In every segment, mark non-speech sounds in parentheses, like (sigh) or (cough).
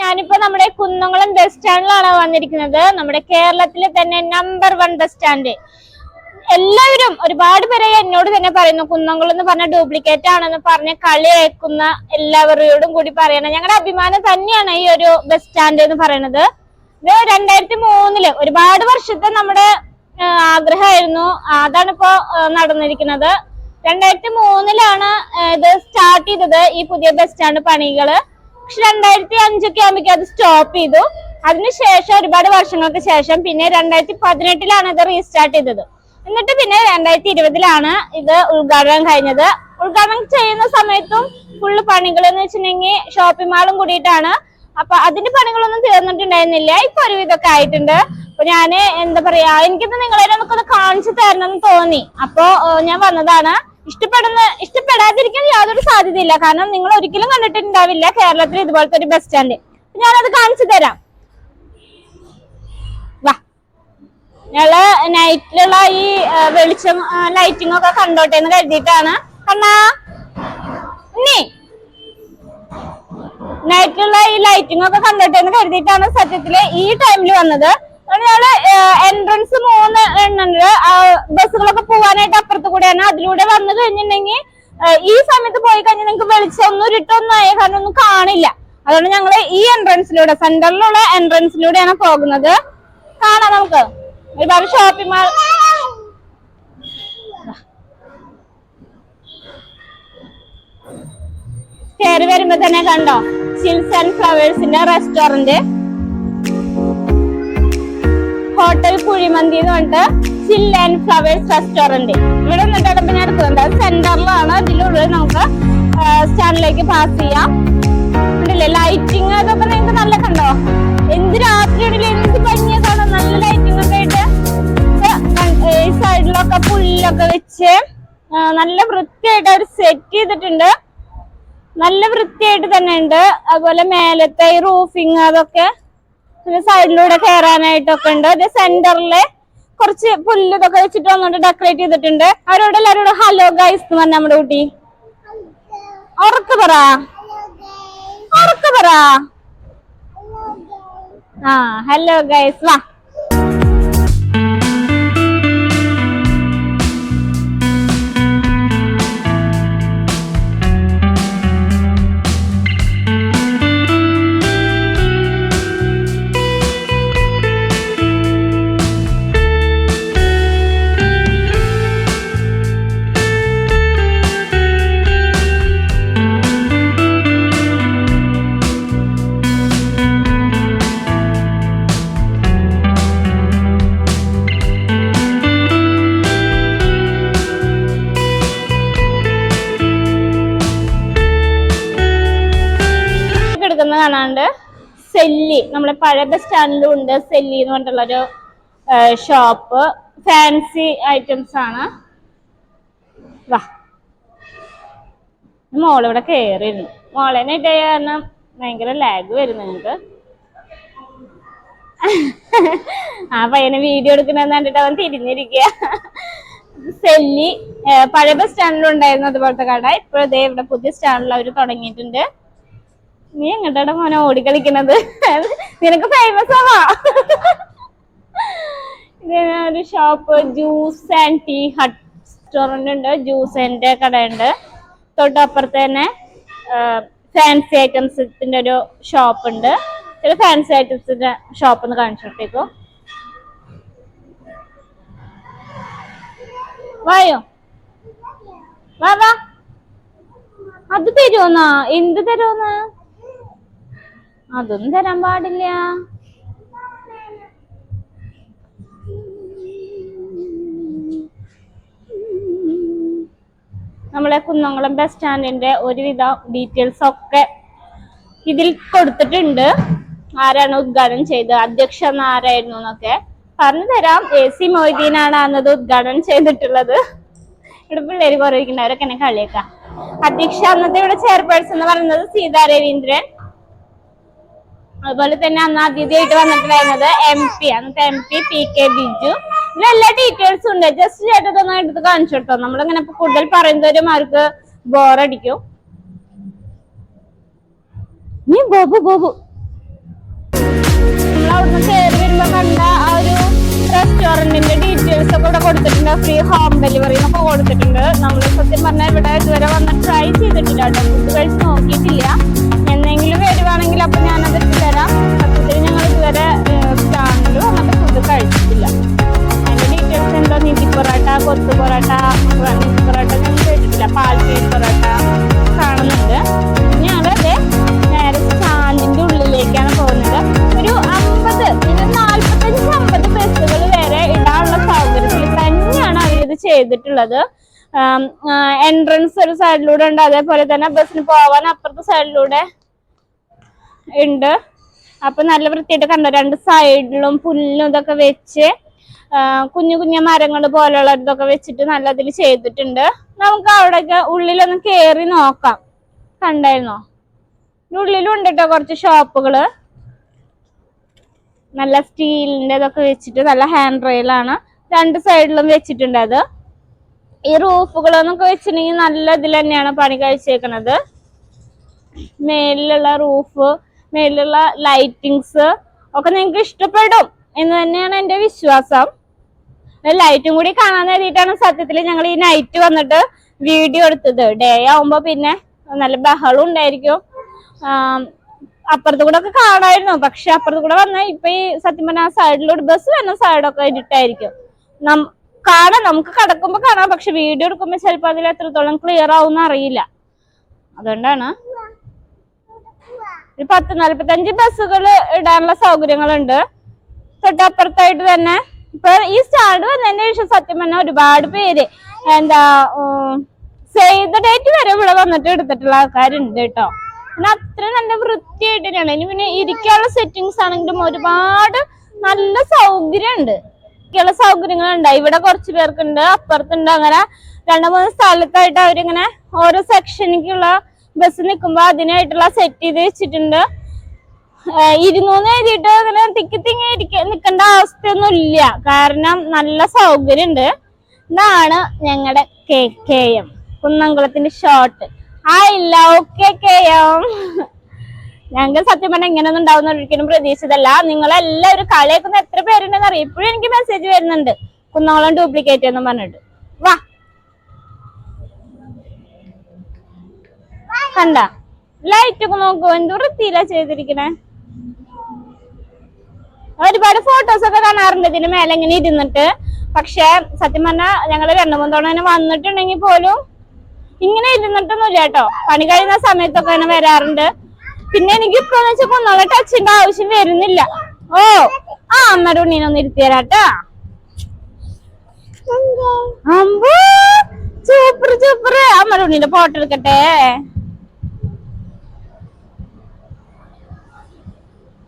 ഞാനിപ്പോ നമ്മുടെ കുന്നംകുളം ബസ് സ്റ്റാൻഡിലാണ് വന്നിരിക്കുന്നത്. നമ്മുടെ കേരളത്തിലെ തന്നെ നമ്പർ വൺ ബസ് സ്റ്റാൻഡ് എല്ലാവരും ഒരുപാട് പേരെ എന്നോട് തന്നെ പറയുന്നു കുന്നംകുളം എന്ന് പറഞ്ഞ ഡ്യൂപ്ലിക്കേറ്റ് ആണെന്ന് പറഞ്ഞ് കളി അയക്കുന്ന എല്ലാവരോടും കൂടി പറയണം. ഞങ്ങളുടെ അഭിമാനം തന്നെയാണ് ഈ ഒരു ബസ് സ്റ്റാൻഡ് എന്ന് പറയുന്നത് ഇത് രണ്ടായിരത്തി മൂന്നിൽ ഒരുപാട് വർഷത്തെ നമ്മുടെ ആഗ്രഹമായിരുന്നു. അതാണ് ഇപ്പോ നടന്നിരിക്കുന്നത്. രണ്ടായിരത്തി മൂന്നിലാണ് ഇത് സ്റ്റാർട്ട് ചെയ്തത് ഈ പുതിയ ബസ് സ്റ്റാൻഡ് പണികൾ. പക്ഷെ രണ്ടായിരത്തി അഞ്ചൊക്കെ ആകുമ്പോഴേക്കും അത് സ്റ്റോപ്പ് ചെയ്തു. അതിനുശേഷം ഒരുപാട് വർഷങ്ങൾക്ക് ശേഷം പിന്നെ രണ്ടായിരത്തി പതിനെട്ടിലാണ് ഇത് റീസ്റ്റാർട്ട് ചെയ്തത്. എന്നിട്ട് പിന്നെ രണ്ടായിരത്തി ഇരുപതിലാണ് ഇത് ഉദ്ഘാടനം കഴിഞ്ഞത്. ഉദ്ഘാടനം ചെയ്യുന്ന സമയത്തും ഫുള്ള് പണികൾ എന്ന് വെച്ചിട്ടുണ്ടെങ്കിൽ ഷോപ്പിംഗ് മാളും കൂടിയിട്ടാണ്. അപ്പൊ അതിന്റെ പണികളൊന്നും തീർന്നിട്ടുണ്ടായിരുന്നില്ല. ഇപ്പൊ ഒരുവിധമൊക്കെ ആയിട്ടുണ്ട്. അപ്പൊ ഞാൻ എന്താ പറയാ എനിക്കിത് നിങ്ങളെ നമുക്കൊന്ന് കാണിച്ചു തരണം എന്ന് തോന്നി. അപ്പോ ഞാൻ വന്നതാണ്. ഇഷ്ടപ്പെടുന്ന ഇഷ്ടപ്പെടാതിരിക്കാൻ യാതൊരു സാധ്യതയില്ല. കാരണം നിങ്ങൾ ഒരിക്കലും കണ്ടിട്ടുണ്ടാവില്ല കേരളത്തിൽ ഇതുപോലത്തെ ഒരു ബസ് സ്റ്റാൻഡ് ഞാനത് കാണിച്ചു തരാം. വാ. ഞങ്ങൾ നൈറ്റിലുള്ള ഈ വെളിച്ചം ലൈറ്റിംഗ് ഒക്കെ കണ്ടോട്ടെ എന്ന് കരുതിയിട്ടാണ്. കണ്ണാ. നീ നൈറ്റിലുള്ള ഈ ലൈറ്റിംഗ് ഒക്കെ കണ്ടോട്ടെ എന്ന് കരുതിയിട്ടാണ് സത്യത്തിൽ ഈ ടൈമിൽ വന്നത്. ഞങ്ങൾ എൻട്രൻസ് മൂന്ന് എണ്ണുണ്ട് ബസ്സുകളൊക്കെ പോവാനായിട്ട് അപ്പുറത്ത് കൂടെയാണ് അതിലൂടെ വന്നു കഴിഞ്ഞിട്ടുണ്ടെങ്കിൽ ഈ സമയത്ത് പോയി കഴിഞ്ഞാൽ നിങ്ങൾക്ക് വെളിച്ചം ഒന്നും കാരണം ഒന്നും കാണില്ല. അതുകൊണ്ട് ഞങ്ങൾ ഈ എൻട്രൻസിലൂടെ സെന്ററിലുള്ള എൻട്രൻസിലൂടെയാണ് പോകുന്നത്. കാണാം നമുക്ക്. ഒരുപാട് ഷോപ്പിംഗ് മാൾ കയറി വരുമ്പോ തന്നെ കണ്ടോ? ചിൽസ് ആൻഡ് ഫ്ലവേഴ്സിന്റെ റെസ്റ്റോറന്റ് ഹോട്ടൽ കുഴിമന്തി എന്ന് പറഞ്ഞിട്ട് ചിൽ ആൻഡ് ഫ്ലവേഴ്സ് റെസ്റ്റോറന്റ് ഇവിടെ നിന്നിട്ട് അത് സെന്ററിലാണ്. ഇതിലുള്ളിൽ നമുക്ക് സ്റ്റാൻഡിലേക്ക് പാസ് ചെയ്യാം. ഉണ്ടല്ലേ? ലൈറ്റിംഗ് അതൊക്കെ നിങ്ങൾക്ക് നല്ല കണ്ടോ? എന്ത് രാത്രി എന്ത് ഭംഗിയാ നല്ല ലൈറ്റിംഗ് ഒക്കെ ആയിട്ട്. സൈഡിലൊക്കെ പുല്ലൊക്കെ വെച്ച് നല്ല വൃത്തിയായിട്ട് അവർ സെറ്റ് ചെയ്തിട്ടുണ്ട്. നല്ല വൃത്തിയായിട്ട് തന്നെ ഉണ്ട്. അതുപോലെ മേലത്തെ ഈ റൂഫിങ് അതൊക്കെ പിന്നെ സൈഡിലൂടെ കയറാനായിട്ടൊക്കെ ഉണ്ട്. ഇത് സെന്ററിൽ കുറച്ച് പുല്ല് ഇതൊക്കെ വെച്ചിട്ട് വന്നോണ്ട് ഡെക്കറേറ്റ് ചെയ്തിട്ടുണ്ട്. അവരോട് എല്ലാരോട് ഹലോ ഗൈസ് എന്ന് പറഞ്ഞ നമ്മുടെ കുട്ടി. ഉറക്ക് പറ. ഉറക്ക് പറ. ആ ഹലോ ഗൈസ് വാ. എടുക്കുന്ന കാണാണ്ട് സെല്ലി നമ്മുടെ പഴയ ബസ് സ്റ്റാൻഡിലും ഉണ്ട് സെല്ലി എന്ന് പറഞ്ഞിട്ടുള്ളൊരു ഷോപ്പ് ഫാൻസി ഐറ്റംസ് ആണ്. വാ. മോളിവിടെ കയറിയിരുന്നു മോളേനെ മോളേനായിട്ട് കാരണം ഭയങ്കര ലാഗ് വരുന്നു നിങ്ങൾക്ക് ആ പയ്യനെ വീഡിയോ എടുക്കണമെന്ന് കണ്ടിട്ട് അവൻ തിരിഞ്ഞിരിക്കുക. സെല്ലി പഴയ ബസ് സ്റ്റാൻഡിലുണ്ടായിരുന്നു അതുപോലത്തെ കട. ഇപ്പോഴതേ ഇവിടെ പുതിയ സ്റ്റാൻഡിൽ അവർ തുടങ്ങിയിട്ടുണ്ട്. നീ എങ്ങോട്ടാണ് മോനെ ഓടിക്കളിക്കണത്? നിനക്ക് ഫേമസ് ആവാ. ഒരു shop juice and tea hut restaurant ഉണ്ട്. ജ്യൂസിന്റെ കടയുണ്ട്. തൊട്ടപ്പുറത്ത് തന്നെ ഫാൻസി ഐറ്റംസിന്റെ ഒരു ഷോപ്പ് ഉണ്ട്. ചില ഫാൻസി ഐറ്റംസിന്റെ ഷോപ്പ് ഒന്ന് കാണിച്ചിട്ടേക്കോ വായോ? വാ വാ. അത് തരുമോന്നാ എന്ത് തരുമോന്ന് അതൊന്നും തരാൻ പാടില്ല. നമ്മളെ കുന്നംകുളം ബസ് സ്റ്റാൻഡിന്റെ ഒരുവിധ ഡീറ്റെയിൽസ് ഒക്കെ ഇതിൽ കൊടുത്തിട്ടുണ്ട്. ആരാണ് ഉദ്ഘാടനം ചെയ്തത്? അധ്യക്ഷൻ ആരായിരുന്നു എന്നൊക്കെ. പറഞ്ഞു തരാം. എ സി മൊയ്തീനാണ് അന്നത് ഉദ്ഘാടനം ചെയ്തിട്ടുള്ളത്. ഇവിടെ പിള്ളേര് കുറെ ഇരിക്കുന്നുണ്ട് അവരൊക്കെ എന്നെ കളിയേക്കാം. അധ്യക്ഷ അന്നത്തെ ഇവിടെ ചെയർപേഴ്സൺ എന്ന് പറയുന്നത് സീതാ രവീന്ദ്രൻ. അതുപോലെ തന്നെ അന്ന് അതിഥിയായിട്ട് വന്നിട്ടുണ്ടായിരുന്നത് എം പി അന്നത്തെ M P P K Biju. ഇതിൽ എല്ലാ ഡീറ്റെയിൽസും ഉണ്ട്. ജസ്റ്റ് ചേട്ടത്തൊന്ന് എടുത്ത് കാണിച്ചു കൊടുത്തോ. നമ്മളിങ്ങനെ കൂടുതൽ പറയുന്നവരും അവർക്ക് ബോറടിക്കും നീ ബോബു ബോബു. അവിടുന്ന് കയറി വരുമ്പോ കണ്ട ആ ഒരു റെസ്റ്റോറന്റിന്റെ ഡീറ്റെയിൽസ് ഒക്കെ ഇവിടെ കൊടുത്തിട്ടുണ്ട്. ഫ്രീ ഹോം ഡെലിവറി എന്നൊക്കെ കൊടുത്തിട്ടുണ്ട്. നമ്മൾ സത്യം പറഞ്ഞാൽ ഇവിടെ ഇതുവരെ വന്ന് ട്രൈ ചെയ്തിട്ടില്ല കേട്ടോ. ഫുഡ് കഴിച്ച് നോക്കിയിട്ടില്ല. എന്തെങ്കിലും വരുവാണെങ്കിൽ അപ്പൊ ഞാനത് കൊത്തു പൊറോട്ട പൊറോട്ട ഞാൻ കേട്ടിട്ടില്ല പാൽപ്പീൻ പൊറോട്ട കാണുന്നുണ്ട്. ഇനി അവരുടെ നേരെ ചാലിന്റെ ഉള്ളിലേക്കാണ് പോകുന്നത്. ഒരു അമ്പത് നാൽപ്പത്തഞ്ച് അമ്പത് ബസ്സുകൾ വരെ ഇടാനുള്ള സൗകര്യത്തിൽ തന്നെയാണ് അവരിത് ചെയ്തിട്ടുള്ളത്. എൻട്രൻസ് ഒരു സൈഡിലൂടെ ഉണ്ട്. അതേപോലെ തന്നെ ബസ്സിന് പോവാൻ അപ്പുറത്തെ സൈഡിലൂടെ ഉണ്ട്. അപ്പൊ നല്ല വൃത്തിയായിട്ട് കണ്ടോ? രണ്ട് സൈഡിലും പുല്ലും ഇതൊക്കെ വെച്ച് കുഞ്ഞു കുഞ്ഞു മരങ്ങൾ പോലെയുള്ള ഇതൊക്കെ വെച്ചിട്ട് നല്ല അതിൽ ചെയ്തിട്ടുണ്ട്. നമുക്ക് അവിടെയൊക്കെ ഉള്ളിലൊന്ന് കയറി നോക്കാം. കണ്ടായിരുന്നോ? ഉള്ളിലും ഉണ്ട് കേട്ടോ കുറച്ച് ഷോപ്പുകൾ. നല്ല സ്റ്റീലിന്റെ ഇതൊക്കെ വെച്ചിട്ട് നല്ല ഹാൻഡ് റെയിലാണ്. രണ്ട് സൈഡിലും വെച്ചിട്ടുണ്ട് അത്. ഈ റൂഫുകളെന്നൊക്കെ വെച്ചിട്ടുണ്ടെങ്കിൽ നല്ല ഇതിൽ തന്നെയാണ് പണി കഴിച്ചേക്കണത്. മേലിലുള്ള റൂഫ് മേലിലുള്ള ലൈറ്റിങ്സ് ഒക്കെ നിങ്ങൾക്ക് ഇഷ്ടപ്പെടും എന്ന് തന്നെയാണ് എന്റെ വിശ്വാസം. ലൈറ്റും കൂടി കാണാൻ വേണ്ടിയിട്ടാണ് സത്യത്തിൽ ഞങ്ങൾ ഈ നൈറ്റ് വന്നിട്ട് വീഡിയോ എടുത്തത്. ഡേ ആവുമ്പോ പിന്നെ നല്ല ബഹളം ഉണ്ടായിരിക്കും. ആം, അപ്പുറത്ത് കൂടെ ഒക്കെ കാണായിരുന്നു. പക്ഷെ അപ്പുറത്ത് കൂടെ വന്ന ഇപ്പൊ ഈ സത്യം പറഞ്ഞാൽ സൈഡിലൂടെ ബസ് വരുന്ന സൈഡൊക്കെ ഇരുട്ടായിരിക്കും കാണാം നമുക്ക് കിടക്കുമ്പോ കാണാം. പക്ഷെ വീഡിയോ എടുക്കുമ്പോ ചിലപ്പോ അതിൽ എത്രത്തോളം ക്ലിയർ ആവും അറിയില്ല. അതുകൊണ്ടാണ് പത്ത് നാല്പത്തഞ്ച് ബസ്സുകൾ ഇടാനുള്ള സൗകര്യങ്ങളുണ്ട്. തൊട്ടപ്പുറത്തായിട്ട് തന്നെ ഇപ്പൊ ഈ സ്റ്റാർഡ് വന്നതിന് ശേഷം സത്യം പറഞ്ഞാൽ ഒരുപാട് പേര് എന്താ സേവ് ദ ഡേറ്റ് വരെ ഇവിടെ വന്നിട്ട് എടുത്തിട്ടുള്ള ആൾക്കാരുണ്ട് കേട്ടോ. പിന്നെ അത്ര നല്ല വൃത്തിയായിട്ട് തന്നെയാണ്. ഇനി പിന്നെ ഇരിക്കാനുള്ള സെറ്റിങ്സ് ആണെങ്കിലും ഒരുപാട് നല്ല സൗകര്യമുണ്ട്. ഇരിക്കാനുള്ള സൗകര്യങ്ങളുണ്ട്. ഇവിടെ കുറച്ച് പേർക്കുണ്ട് അപ്പുറത്തുണ്ട്. അങ്ങനെ രണ്ടു മൂന്ന് സ്ഥലത്തായിട്ട് അവരിങ്ങനെ ഓരോ സെക്ഷനിലേക്കുള്ള ബസ് നിൽക്കുമ്പോ അതിനായിട്ടുള്ള സെറ്റ് ചെയ്ത് വെച്ചിട്ടുണ്ട്. ഇരുന്നൂന്ന് എഴുതിയിട്ട് അങ്ങനെ തിക്കി തിങ്ങി ഇരിക്ക നിൽക്കേണ്ട അവസ്ഥയൊന്നും ഇല്ല കാരണം നല്ല സൗകര്യം ഉണ്ട് ഇതാണ് ഞങ്ങളുടെ കെ കെ എം കുന്നംകുളത്തിന്റെ ഷോട്ട് ആ ഇല്ല. ഓക്കെ കെ എം ഞങ്ങൾ സത്യം പറഞ്ഞാൽ ഇങ്ങനെയൊന്നും ഉണ്ടാവുന്ന ഒരിക്കലും പ്രതീക്ഷിതല്ല നിങ്ങളെല്ലാവരും കളിയാക്കുന്ന എത്ര പേരുണ്ടെന്ന് അറിയാം? ഇപ്പോഴും എനിക്ക് മെസ്സേജ് വരുന്നുണ്ട്. കുന്നംകുളം ഡ്യൂപ്ലിക്കേറ്റ് എന്ന് പറഞ്ഞിട്ട്. വാ. കണ്ട. ലൈറ്റ് ഒക്കെ നോക്കൂ. എന്ത് വൃത്തിയില്ല ചെയ്തിരിക്കണേ. ഒരുപാട് ഫോട്ടോസ് ഒക്കെ കാണാറുണ്ട്. ഇതിന് മേലെ ഇങ്ങനെ ഇരുന്നിട്ട്. പക്ഷെ സത്യം പറഞ്ഞാൽ ഞങ്ങൾ രണ്ടു മൂന്ന് തവണ വന്നിട്ടുണ്ടെങ്കിൽ പോലും ഇങ്ങനെ ഇരുന്നിട്ടൊന്നുമില്ല കേട്ടോ. പണി കഴിയുന്ന സമയത്തൊക്കെ ആണ് വരാറുണ്ട്. പിന്നെ എനിക്ക് ഇപ്പൊ വെച്ചാൽ ടച്ചിന്റെ ആവശ്യം വരുന്നില്ല. ഓ ആ അമ്മയുടെ ഉണ്ണീനൊന്ന് ഇരുത്തിയരാട്ടാ അമ്പോ സൂപ്പർ സൂപ്പർ അമ്മയുടെ ഉണ്ണീന്റെ ഫോട്ടോ എടുക്കട്ടെ.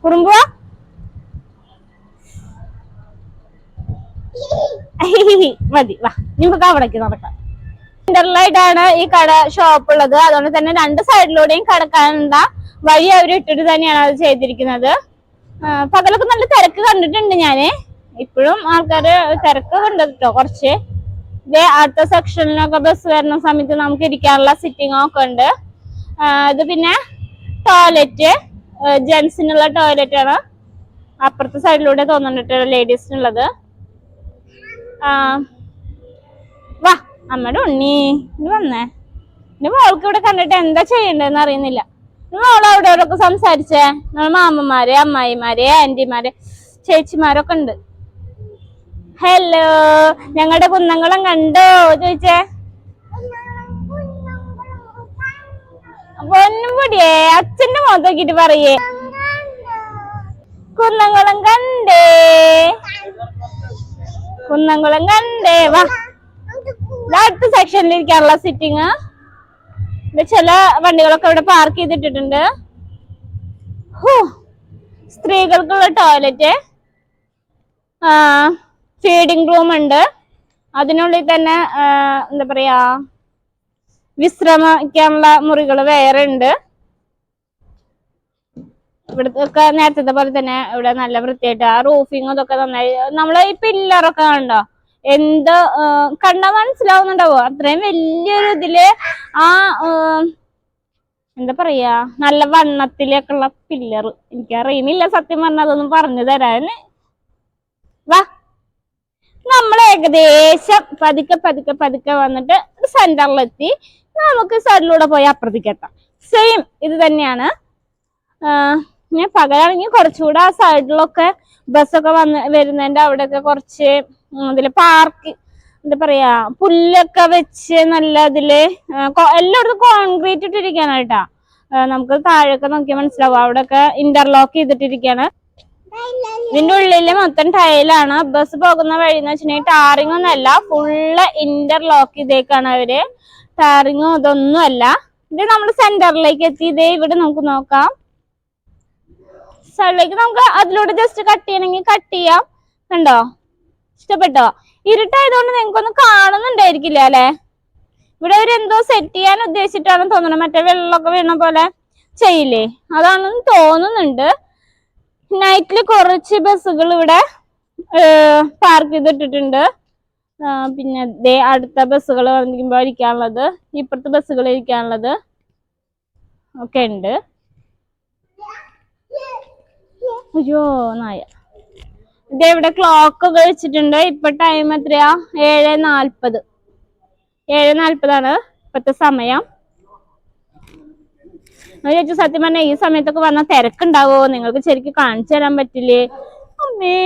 കുറുമ്പുവാ? (laughs) മതി വാ. നമുക്ക് അവിടേക്ക് നടക്കാം. സെന്ററിലായിട്ടാണ് ഈ കട ഷോപ്പ് ഉള്ളത് അതുകൊണ്ട് തന്നെ രണ്ട് സൈഡിലൂടെയും കടക്കാനുള്ള വഴി അവർ ഇട്ടിട്ട് തന്നെയാണ് അത് ചെയ്തിരിക്കുന്നത്. പകലൊക്കെ നല്ല തിരക്ക് കണ്ടിട്ടുണ്ട് ഞാൻ. ഇപ്പോഴും ആൾക്കാര് തിരക്ക് ഉണ്ട് കേട്ടോ കുറച്ച്. ഇതേ അടുത്ത സെക്ഷനിലൊക്കെ ബസ് വരുന്ന സമയത്ത് നമുക്ക് ഇരിക്കാനുള്ള സിറ്റിംഗ് ഒക്കെ ഉണ്ട്. ഇത് പിന്നെ ടോയ്ലറ്റ് ജെന്റ്സിനുള്ള ടോയ്ലറ്റ് ആണ്. അപ്പുറത്തെ സൈഡിലൂടെ തോന്നുന്നുണ്ട് ലേഡീസിനുള്ളത് വാ അമ്മയുടെ ഉണ്ണി. ഇനി വന്നേ. ഇനി മോൾക്ക് ഇവിടെ കണ്ടിട്ട് എന്താ ചെയ്യണ്ടെന്ന് അറിയുന്നില്ല. മോൾ അവിടെ അവരൊക്കെ സംസാരിച്ചേ. നമ്മളെ മാമന്മാരെ അമ്മായിമാരെ ആന്റിമാരെ ചേച്ചിമാരൊക്കെ ഉണ്ട്. ഹലോ ഞങ്ങളുടെ കുന്നംകുളം കണ്ടോ? ചോദിച്ചേ. പൊന്നുപൊടിയേ അച്ഛന്റെ മുഖത്ത് നോക്കിട്ട് പറയേ. കുന്നംകുളം കണ്ടേ. കുന്നംകുളം കണ്ടേ വാ. സെക്ഷനിലിരിക്കാനുള്ള സെക്ഷനിൽ ഇരിക്കാനുള്ള സിറ്റിങ് ചില വണ്ടികളൊക്കെ ഇവിടെ പാർക്ക് ചെയ്തിട്ടിട്ടുണ്ട്. സ്ത്രീകൾക്കുള്ള ടോയ്ലറ്റ് ഫീഡിംഗ് റൂം ഉണ്ട്. അതിനുള്ളിൽ തന്നെ എന്താ പറയാ വിശ്രമിക്കാനുള്ള മുറികൾ വേറെ ഉണ്ട്. ഇവിടത്തെ നേരത്തെ പോലെ തന്നെ ഇവിടെ നല്ല വൃത്തിയായിട്ട് ആ റൂഫിങ് ഇതൊക്കെ നന്നായി. നമ്മളെ ഈ പില്ലറൊക്കെ കണ്ടോ? എന്ത് കണ്ട മനസ്സിലാവുന്നുണ്ടാവോ? അത്രയും വലിയൊരു ഇതിൽ ആ ആ, എന്താ പറയാ നല്ല വണ്ണത്തിലൊക്കെ ഉള്ള പില്ലർ എനിക്ക് അറിയുന്നില്ല സത്യം പറഞ്ഞ അതൊന്നും പറഞ്ഞു തരാന്. വാ. നമ്മൾ ഏകദേശം പതുക്കെ പതുക്കെ പതുക്കെ വന്നിട്ട് സെന്ററിലെത്തി നമുക്ക് സൈഡിലൂടെ പോയി അപ്പുറത്തേക്ക് എത്താം. സെയിം ഇത് തന്നെയാണ്. ഞാൻ പകലാണെങ്കിൽ കുറച്ചുകൂടെ ആ സൈഡിലൊക്കെ ബസ്സൊക്കെ വന്ന് വരുന്നതിന്റെ അവിടെയൊക്കെ കുറച്ച് ഇതിൽ പാർക്ക് എന്താ പറയാ പുല്ലൊക്കെ വെച്ച് നല്ല ഇതിൽ എല്ലായിടത്തും കോൺക്രീറ്റ് ഇട്ടിരിക്കാനായിട്ടാ നമുക്ക് താഴെയൊക്കെ നോക്കിയാൽ മനസ്സിലാവും. അവിടെയൊക്കെ ഇന്റർലോക്ക് ചെയ്തിട്ടിരിക്കാണ്. ഇതിന്റെ ഉള്ളിൽ മൊത്തം ടൈലാണ് ബസ് പോകുന്ന വഴി എന്ന് വെച്ചിട്ടുണ്ടെങ്കിൽ ടാറിംഗ് ഒന്നും അല്ല. ഫുള്ള് ഇന്റർലോക്ക് ചെയ്തേക്കാണ് അവർ. ടാറിങ്ങോ ഇതൊന്നും അല്ല. ഇത് നമ്മൾ സെന്ററിലേക്ക് എത്തി. ഇതേ ഇവിടെ നമുക്ക് നോക്കാം. സൈഡിലേക്ക് നമുക്ക് അതിലൂടെ ജസ്റ്റ് കട്ട് ചെയ്യണമെങ്കിൽ കട്ട് ചെയ്യാം. കണ്ടോ? ഇഷ്ടപ്പെട്ടോ? ഇരുട്ടായതുകൊണ്ട് നിങ്ങൾക്കൊന്നും കാണുന്നുണ്ടായിരിക്കില്ല അല്ലേ? ഇവിടെ ഒരു എന്തോ സെറ്റ് ചെയ്യാൻ ഉദ്ദേശിച്ചിട്ടാണ് തോന്നുന്നത് മറ്റേ വെള്ളമൊക്കെ വീണ പോലെ ചെയ്യില്ലേ? അതാണെന്ന് തോന്നുന്നുണ്ട്. നൈറ്റിൽ കുറച്ച് ബസ്സുകൾ ഇവിടെ പാർക്ക് ചെയ്തിട്ടിട്ടുണ്ട്. പിന്നെ ദേ അടുത്ത ബസ്സുകൾ വന്നിരിക്കുമ്പോൾ ഇരിക്കാനുള്ളത്. ഇപ്പുറത്തെ ബസ്സുകൾ ഇരിക്കാനുള്ളത് ഒക്കെ ഉണ്ട്. അയ്യോ നായ. ഇതേ ഇവിടെ ക്ലോക്ക് ഒക്കെ വെച്ചിട്ടുണ്ട്. ഇപ്പൊ ടൈം എത്രയാ? ഏഴ് നാൽപ്പത്. ഏഴ് നാൽപ്പതാണ് ഇപ്പത്തെ സമയം. ചേച്ചി സത്യം പറഞ്ഞ ഈ സമയത്തൊക്കെ വന്നാൽ തിരക്കുണ്ടാവോ? നിങ്ങൾക്ക് ശരിക്കും കാണിച്ചു തരാൻ പറ്റില്ലേ? അമ്മേ.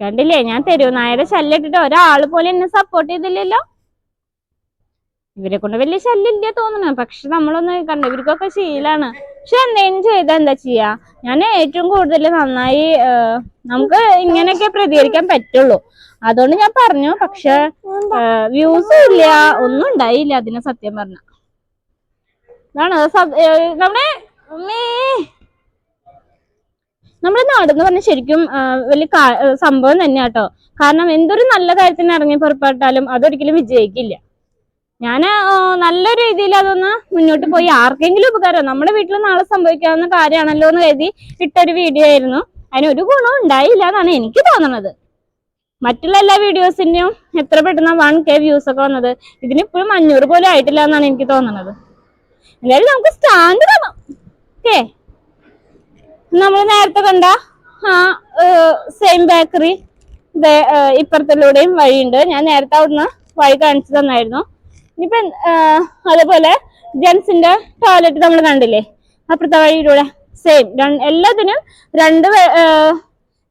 കണ്ടില്ലേ? ഞാൻ തെരുവുനായരെ ശല്യം ഇട്ടിട്ട് ഒരാൾ പോലും എന്നെ സപ്പോർട്ട് ചെയ്തില്ലല്ലോ. ഇവരെ കൊണ്ട് വലിയ ശല്യം ഇല്ല തോന്നുന്നു പക്ഷെ നമ്മളൊന്ന് കണ്ട ഇവർക്കൊക്കെ ശീലാണ്. പക്ഷെ എന്തെങ്കിലും ചെയ്താൽ എന്താ ചെയ്യാ? ഞാൻ ഏറ്റവും കൂടുതൽ നന്നായി നമുക്ക് ഇങ്ങനെയൊക്കെ പ്രതികരിക്കാൻ പറ്റുള്ളൂ. അതുകൊണ്ട് ഞാൻ പറഞ്ഞു പക്ഷെ വ്യൂസ് ഇല്ല ഒന്നും ഉണ്ടായില്ല അതിന് സത്യം പറഞ്ഞ. ഇതാണ് നമ്മുടെ നമ്മുടെ നാടെന്ന് പറഞ്ഞാൽ ശരിക്കും വലിയ സംഭവം തന്നെയാട്ടോ കാരണം എന്തൊരു നല്ല കാര്യത്തിന് ഇറങ്ങി പുറപ്പെട്ടാലും അതൊരിക്കലും വിജയിക്കില്ല. ഞാൻ നല്ല രീതിയിൽ അതൊന്ന് മുന്നോട്ട് പോയി. ആർക്കെങ്കിലും ഉപകാരം നമ്മുടെ വീട്ടിൽ നാളെ സംഭവിക്കാവുന്ന കാര്യമാണല്ലോ എന്ന് കരുതി ഇട്ടൊരു വീഡിയോ ആയിരുന്നു. അതിനൊരു ഗുണവും ഉണ്ടായില്ല എന്നാണ് എനിക്ക് തോന്നുന്നത് മറ്റുള്ള എല്ലാ വീഡിയോസിന്റെയും എത്ര പെട്ടെന്ന് വൺ കെ വ്യൂസ് ഒക്കെ വന്നത്. ഇതിനിപ്പോഴും അഞ്ഞൂറ് പോലും ആയിട്ടില്ല എന്നാണ് എനിക്ക് തോന്നുന്നത് എന്തായാലും നമുക്ക് സ്റ്റാൻഡ് കാണാം. നമ്മൾ നേരത്തെ കണ്ട ആ സെയിം ബേക്കറി ഇപ്പുറത്തിലൂടെയും വഴിയുണ്ട്. ഞാൻ നേരത്തെ അവിടുന്ന് വഴി കാണിച്ചു തന്നായിരുന്നു. ഇനിയിപ്പൊ അതേപോലെ ജെൻസിന്റെ ടോയ്ലറ്റ് നമ്മൾ കണ്ടില്ലേ? അപ്പുറത്തെ വഴിയിലൂടെ സെയിം എല്ലാത്തിനും രണ്ട്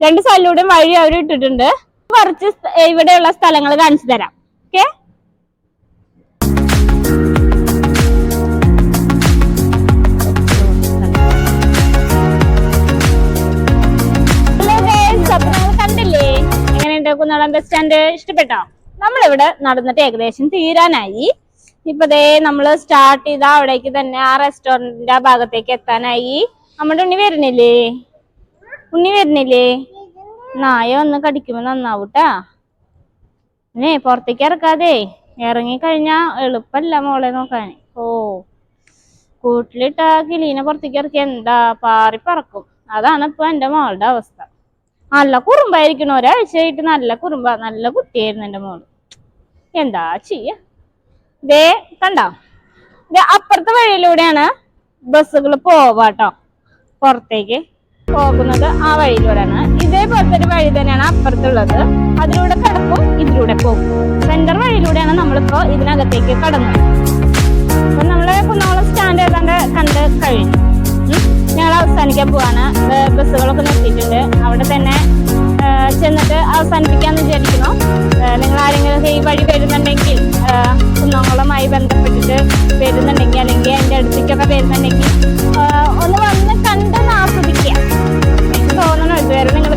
രണ്ട് സൈഡിലൂടെയും വഴി അവർ ഇട്ടിട്ടുണ്ട്. കുറച്ച് ഇവിടെയുള്ള സ്ഥലങ്ങൾ കാണിച്ചു തരാം. ഓക്കെ കണ്ടില്ലേ? എങ്ങനെയുണ്ട് കുന്നോളം ബസ് സ്റ്റാൻഡ് ഇഷ്ടപ്പെട്ടോ? നമ്മളിവിടെ നടന്നിട്ട് ഏകദേശം തീരാനായി. ഇപ്പൊ ദേ നമ്മൾ സ്റ്റാർട്ട് ചെയ്ത അവിടേക്ക് തന്നെ ആ റെസ്റ്റോറന്റിന്റെ ആ ഭാഗത്തേക്ക് എത്താനായി. നമ്മുടെ ഉണ്ണി വരുന്നില്ലേ? ഉണ്ണി വരുന്നില്ലേ? നായ ഒന്ന് കടിക്കുമ്പോ നന്നാവൂട്ടാ. ഏ പുറത്തേക്ക് ഇറക്കാതെ. ഇറങ്ങി കഴിഞ്ഞാ എളുപ്പല്ല മോളെ നോക്കാൻ. ഓ കൂട്ടിലിട്ട കിളീനെ പുറത്തേക്ക് ഇറക്കി എന്താ? പാറി പറക്കും. അതാണ് ഇപ്പൊ എന്റെ മോളുടെ അവസ്ഥ. നല്ല കുറുമ്പായിരിക്കണം ഒരാഴ്ചയായിട്ട് നല്ല കുറുമ്പ നല്ല കുട്ടിയായിരുന്നു എന്റെ മോൾ. എന്താ ചെയ്യ? ദേ കണ്ടോ? അപ്പുറത്തെ വഴിയിലൂടെയാണ് ബസ്സുകൾ പോവാട്ടോ. പുറത്തേക്ക് പോകുന്നത് ആ വഴിയിലൂടെയാണ്. ഇതേപോലത്തെ ഒരു വഴി തന്നെയാണ് അപ്പുറത്തുള്ളത്. അതിലൂടെ കടക്കും ഇതിലൂടെ പോകും. സെന്റർ വഴിയിലൂടെയാണ് നമ്മളിപ്പോ ഇതിനകത്തേക്ക് കടന്നത്. അപ്പൊ നമ്മളെ കുന്നോളം സ്റ്റാൻഡ് ഏതാണ്ട് കണ്ട് കഴിഞ്ഞു. ഞങ്ങൾ അവസാനിക്കാൻ പോവാണ്. ബസ്സുകളൊക്കെ നിർത്തിയിട്ടുണ്ട്. അവിടെ തന്നെ ചെന്നിട്ട് അവസാനിപ്പിക്കാന്ന് വിചാരിക്കുന്നു. നിങ്ങൾ ആരെങ്കിലും ഈ വഴി വരുന്നുണ്ടെങ്കിൽ കുന്നംകുളമായി ബന്ധപ്പെട്ടിട്ട് വരുന്നുണ്ടെങ്കിൽ അല്ലെങ്കിൽ എന്റെ അടുത്തേക്കൊക്കെ വരുന്നുണ്ടെങ്കിൽ ഒന്ന് വന്ന് കണ്ടെന്ന് ആസ്വദിക്കുക. എനിക്ക് തോന്നണം ഇതുവരെ നിങ്ങൾ